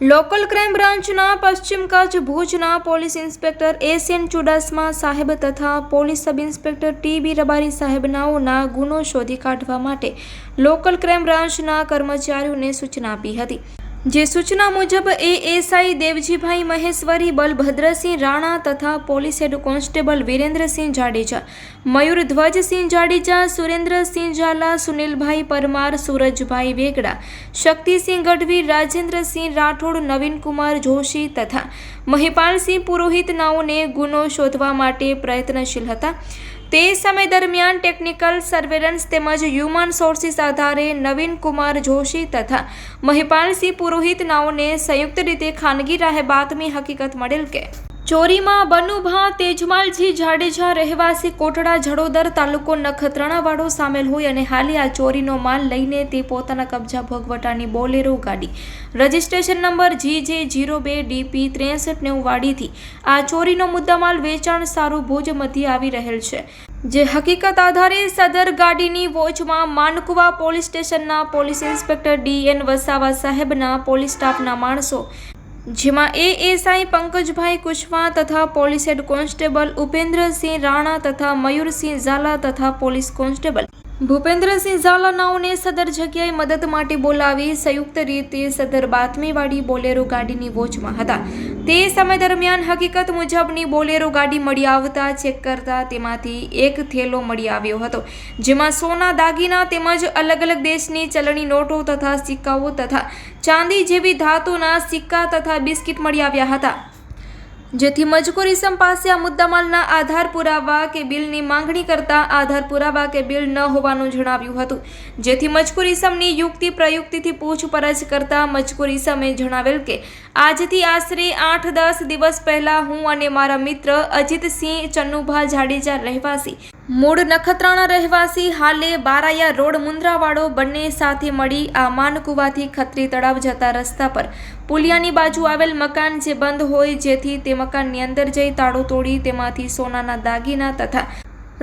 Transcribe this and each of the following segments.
Local crime બ્રાન્ચના પશ્ચિમ કચ્છ ભુજના police inspector S N Chudasama સાહેબ તથા police sub inspector T B Rabari સાહેબનાઓના ગુનો શોધી કાઢવા માટે લોકલ ક્રાઇમ બ્રાન્ચના કર્મચારીઓને સૂચના આપી હતી. જે સૂચના મુજબ એએસઆઈ દેવજીભાઈ મહેશ્વરી, બલભદ્રસિંહ રાણા તથા police head constable Virendrasinh Jadeja Mayurdhwajsinh Jadeja, Surendrasinh Zala, Sunilbhai Parmar, Surajbhai Vegada, Shaktisinh Gadhvi, Rajendrasinh Rathod, Navinkumar Joshi તથા મહિપાલસિંહ પુરોહિત નાઓને ગુનો શોધવા માટે પ્રયત્નશીલ હતા. તે સમય દરમિયાન ટેકનિકલ સર્વેલન્સ તેમજ હ્યુમન સોર્સિસ આધારે નવીન કુમાર જોશી તથા મહિપાલસિંહ પુરોહિત નાઓને સંયુક્ત રીતે ખાનગી રાહે બાતમી હકીકત મળેલ કે ચોરીમાં બનુભા, તેજમાલજી, જાડેજા, રહેવાસી કોટડા, જડોદર તાલુકો નખત્રાણાવાળો સામેલ હોય અને હાલે આ ચોરીનો માલ લઈને તે પોતાના કબજા ભોગવટાની બોલેરો ગાડી. Registration number G J zero બે ડીપી ત્રેસઠ નેવું આ ચોરીનો મુદ્દામાલ વેચાણ સારું ભોજ મધ્યે આવી રહેલ છે. જે હકીકત આધારે સદર ગાડીની વોચમાં માનકુવા પોલીસ સ્ટેશનના police inspector D N Vasava સાહેબના પોલીસ સ્ટાફના માણસો જેમાં એએસઆઈ પંકજભાઈ કુશવા તથા police head constable Upendrasinh Rana તથા મયુરસિંહ ઝાલા તથા પોલીસ કોન્સ્ટેબલ ભૂપેન્દ્રસિંહ ઝાલાનાઓને સદર જગ્યાએ મદદ માટે બોલાવી સંયુક્ત રીતે સદર બાતમીવાળી બોલેરો ગાડીની વોચમાં હતા. તે સમય દરમિયાન હકીકત મુજબની બોલેરો ગાડી મળી આવતા ચેક કરતા તેમાંથી એક થેલો મળી આવ્યો હતો, જેમાં સોના દાગીના તેમજ અલગ અલગ દેશની ચલણી નોટો તથા સિક્કાઓ તથા ચાંદી જેવી ધાતુના સિક્કા તથા બિસ્કિટ મળી આવ્યા હતા. જેથી મજકૂર ઇસમ પાસે આ મુદ્દામાલના આધાર પુરાવા કે બિલની માંગણી કરતા આધાર પુરાવા કે બિલ ન હોવાનું જણાવ્યું હતું. જેથી મજકૂર ઇસમની યુક્તિ પ્રયુક્તિથી પૂછપરછ કરતા મજકૂર ઇસમે જણાવેલ કે, આજથી આશરે આઠ દસ દિવસ પહેલા હું અને મારા મિત્ર અજીતસિંહ ચન્નુભા જાડેજા રહેવાસી મૂળ નખત્રાણા રહેવાસી હાલે બારાયા રોડ મુંદ્રાવાડો બંને સાથે મળી આ માનકુવાથી ખત્રી તળાવ જતા રસ્તા પર. પુલિયાની બાજુ આવેલ મકાન જે બંધ હોય જેથી તે મકાનની અંદર જઈ તાળું તોડી તેમાંથી સોનાના દાગીના તથા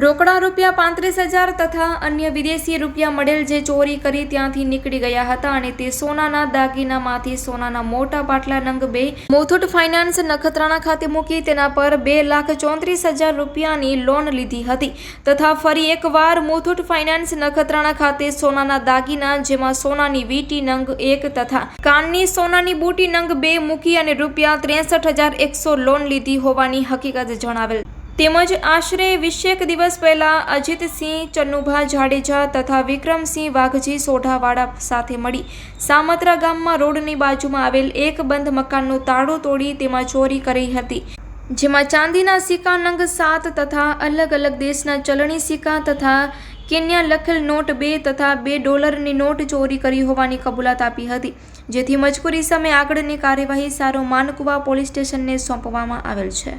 રોકડા રૂપિયા પાંત્રીસ હજાર તથા અન્ય વિદેશી રૂપિયા મળેલ જે ચોરી કરી ત્યાંથી નીકળી ગયા હતા અને તે સોનાના દાગીનામાંથી સોનાના મોટા પાટલા નંગ બે મોથુટ ફાઇનાન્સ નખત્રાણા ખાતે મૂકી તેના પર બે લાખ ચોત્રીસ હજાર રૂપિયાની લોન લીધી હતી તથા ફરી એકવાર મુથુટ ફાઇનાન્સ નખત્રાણા ખાતે સોનાના દાગીના જેમાં સોનાની વીટી નંગ એક તથા કાનની સોનાની બુટી નંગ બે મૂકી અને રૂપિયા ત્રેસઠ હજાર એકસો લોન લીધી હોવાની હકીકત જણાવેલ તેમજ આશરે વીસેક દિવસ પહેલા અજીતસિંહ, ચન્નુભા જાડેજા તથા વિક્રમસિંહ વાઘજી સોઢાવાળા સાથે મળી સામત્રા ગામમાં રોડની બાજુમાં આવેલ એક બંધ મકાનનું તાળું તોડી તેમાં ચોરી કરી હતી. જેમાં ચાંદીના સિક્કા નંગ સાત તથા અલગ અલગ દેશના ચલણી સિક્કા તથા કેન્યા લખેલ નોટ બે તથા બે ડોલરની નોટ ચોરી કરી હોવાની કબૂલાત આપી હતી. જેથી મજકૂરી સામે આગળની કાર્યવાહી સારો માનકુવા પોલીસ સ્ટેશનને સોંપવામાં આવેલ છે.